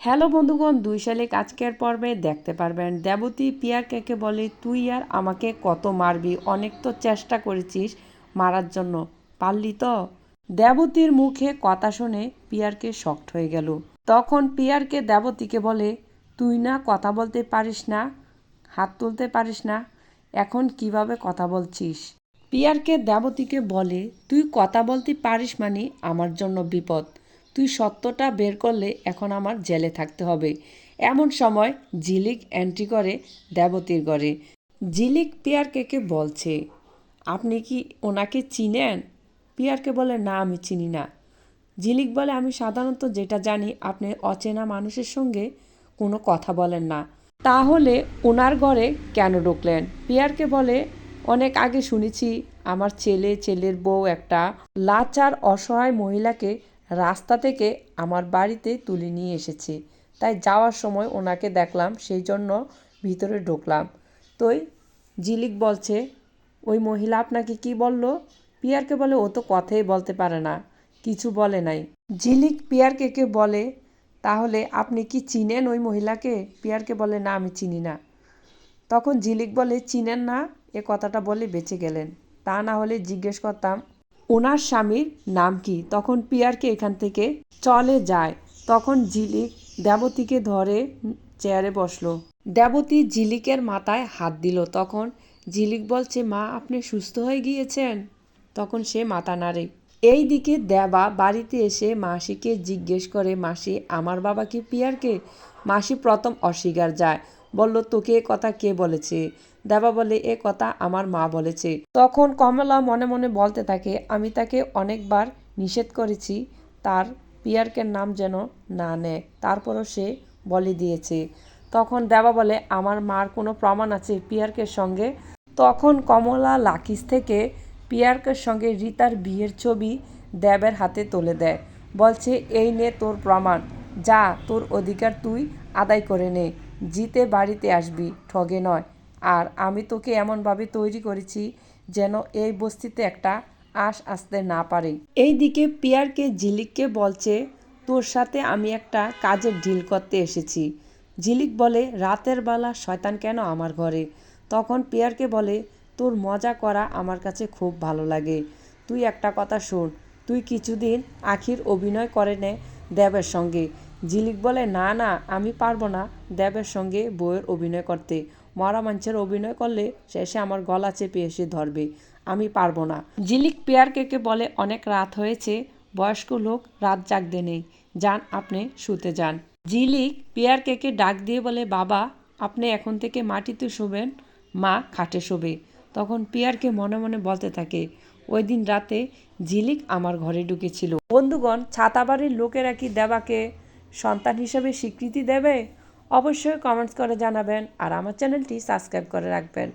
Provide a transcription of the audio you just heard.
Hello বন্ধুগণ, দুই শালিক আজকের পর্বে দেখতে পারবেন দেবতী পিয়ার কেকে বলে, তুই আর আমাকে কত মারবি, অনেক তো চেষ্টা করেছিস মারার জন্য, পারলি তো? দেবতীর মুখে কথা শুনে পিয়ারকে শক্ট হয়ে গেল। তখন পিয়ারকে দেবতীকে বলে, তুই না কথা বলতে পারিস না, হাত তুলতে পারিস না, এখন কীভাবে কথা বলছিস? পিয়ারকে দেবতীকে বলে, তুই কথা বলতে পারিস মানে আমার জন্য বিপদ। তুই সত্যটা বের করলে এখন আমার জেলে থাকতে হবে। এমন সময় জিলিক এন্ট্রি করে দেবতীর ঘরে। ঝিলিক পিয়ারকে বলছে? আপনি কি ওনাকে চিনেন? পিয়ারকে বলে, না, আমি চিনি না। জিলিক বলে, আমি সাধারণত যেটা জানি, আপনি অচেনা মানুষের সঙ্গে কোনো কথা বলেন না। তাহলে ওনার ঘরে কেন ঢুকলেন? পিয়ারকে বলে, অনেক আগে শুনেছি, আমার ছেলে, ছেলের বউ একটা লাচার, অসহায় মহিলাকে রাস্তা থেকে আমার বাড়িতে তুলে নিয়ে এসেছে। তাই যাওয়ার সময় ওনাকে দেখলাম, সেই জন্য ভিতরে ঢুকলাম। তোই, জিলিক বলছে, ওই মহিলা আপনাকে কি বলল? পিয়ারকে বলে, ও তো কথাই বলতে পারে না, কিছু বলে নাই। জিলিক পিয়ারকে কে বলে, তাহলে আপনি কি চিনেন ওই মহিলাকে? পিয়ারকে বলে, না, আমি চিনি না। তখন জিলিক বলে, চিনেন না? এ কথাটা বলে বেঁচে গেলেন। তা না হলে জিজ্ঞেস করতাম ওনার স্বামীর নাম কি? তখন পিয়ারকে এখান থেকে চলে যায়। তখন ঝিলিক দেবতীকে ধরে চেয়ারে বসল। দেবতী ঝিলিকের মাথায় হাত দিল। তখন ঝিলিক বলছে, মা, আপনি সুস্থ হয়ে গিয়েছেন? তখন সে মাথা নাড়ে। এই দিকে দেবা বাড়িতে এসে মাসিকে জিজ্ঞেস করে, মাসি, আমার বাবা কি পিয়ারকে? মাসি প্রথম অস্বীকার যায়। বলল, তোকে এ কথা কে বলেছে? দেবা বলে এ কথা আমার মা বলেছে। তখন কমলা মনে মনে বলতে থাকে, আমি তাকে অনেকবার নিষেধ করেছি, তার পিয়ারকের নাম যেন না নেয়, তারপরও সে বলে দিয়েছে। তখন দেবা বলে, আমার মার কোনো প্রমাণ আছে পিয়ারকের সঙ্গে? তখন কমলা লাকিস থেকে পিয়ারকের সঙ্গে রিতার বিয়ের ছবি দেবের হাতে তুলে দেয়। বলছে, এই নে তোর প্রমাণ, যা তোর অধিকার তুই আদায় করে নে। জিতে বাড়িতে আসবি, ঠগে নয়। আর আমি তোকে এমনভাবে তৈরি করেছি যেন এই বস্তিতে একটা আশ আসতে না পারে। এইদিকে পিয়ারকে, ঝিলিককে বলছে, তোর সাথে আমি একটা কাজের ডিল করতে এসেছি। ঝিলিক বলে, রাতের বেলা শয়তান কেন আমার ঘরে? তখন পিয়ারকে বলে, তোর মজা করা আমার কাছে খুব ভালো লাগে। তুই একটা কথা শোন, তুই কিছুদিন আখির অভিনয় করে নে দেবের সঙ্গে। ঝিলিক বলে, না না, আমি পারব না দেবের সঙ্গে বইয়ের অভিনয় করতে। মরা মানুষের অভিনয় করলে শেষে আমার গলা চেপে এসে ধরবে। আমি পারব না। ঝিলিক পেয়ারকে বলে, অনেক রাত হয়েছে, বয়স্ক লোক রাত জাগতে নেই। যান, আপনি শুতে যান। ঝিলিক পেয়ারকে ডাক দিয়ে বলে, বাবা, আপনি এখন থেকে মাটিতে শোবেন, মা খাটে শোবে। তখন পিয়ারকে মনে মনে বলতে থাকে, ওই দিন রাতে ঝিলিক আমার ঘরে ঢুকেছিল। বন্ধুগণ, ছাতাবাড়ির লোকেরা কি দেবাকে সন্তান হিসেবে স্বীকৃতি দেবে? অবশ্যই কমেন্টস করে জানাবেন আর আমার চ্যানেলটি সাবস্ক্রাইব করে রাখবেন।